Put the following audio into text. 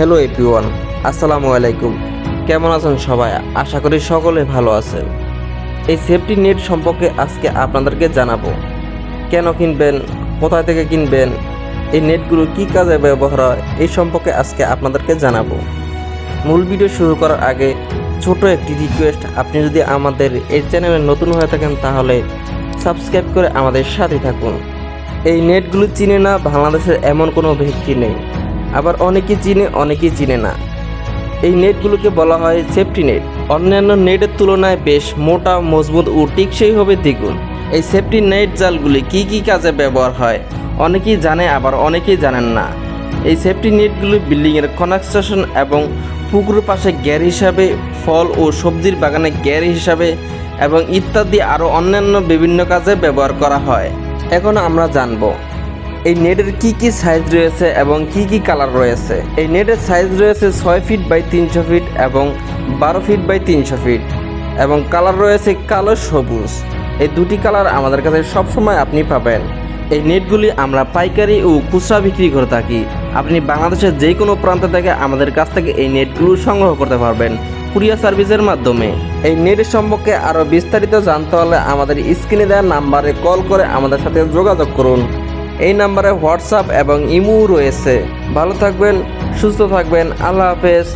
Hello এপিওয়ান আসসালামু আলাইকুম। কেমন আছেন সবাই? আশা করি সকলে ভালো আছেন। এই সেফটি নেট সম্পর্কে আজকে আপনাদেরকে জানাব। কেন কিনবেন? কোথায় থেকে কিনবেন? এই নেটগুলো কী কাজে ব্যবহার হয়? এই সম্পর্কে আজকে আপনাদেরকে জানাব। মূল ভিডিও শুরু করার আগে ছোট একটি রিকোয়েস্ট আপনি যদি আমাদের এই চ্যানেলে নতুন হয়ে থাকেন তাহলে সাবস্ক্রাইব করে আমাদের সাথে থাকুন। এই নেটগুলো চিনে না, বাংলাদেশের এমন কোনো ব্যক্তি নেই। আবার অনেকে চিনে, অনেকেই চিনে না। এই নেটগুলোকে বলা হয় সেফটি নেট অন্যান্য নেটের তুলনায় বেশ মোটা, মজবুত ও টিকসই হবে দ্বিগুণ। এই সেফটি নেট জালগুলি কি কি কাজে ব্যবহার হয়, অনেকেই জানে, আবার অনেকেই জানেন না। এই সেফটি নেটগুলি বিল্ডিংয়ের কনস্ট্রাকশন এবং পুকুর পাশে গ্যার হিসাবে, ফল ও সবজির বাগানে গ্যার হিসাবে এবং ইত্যাদি আরও অন্যান্য বিভিন্ন কাজে ব্যবহার করা হয়। এখন আমরা জানব এই নেটের কি কি সাইজ রয়েছে এবং কি কি কালার রয়েছে? এই নেটের সাইজ রয়েছে ছয় ফিট বাই তিনশো ফিট এবং বারো ফিট বাই তিনশো ফিট এবং কালার রয়েছে কালো সবুজ। এই দুটি কালার আমাদের কাছে সবসময় আপনি পাবেন। এই নেটগুলি আমরা পাইকারি ও খুচরা বিক্রি করে থাকি। আপনি বাংলাদেশের যে কোনো প্রান্ত থেকে আমাদের কাছ থেকে এই নেটগুলো সংগ্রহ করতে পারবেন কুরিয়ার সার্ভিসের মাধ্যমে। এই নেট সম্পর্কে আরও বিস্তারিত জানতে হলে আমাদের স্ক্রিনে দেওয়া নাম্বারে কল করে আমাদের সাথে যোগাযোগ করুন। এই নাম্বারে হোয়াটসঅ্যাপ এবং ইমো রয়েছে। ভালো থাকবেন সুস্থ থাকবেন আল্লাহ হাফেজ।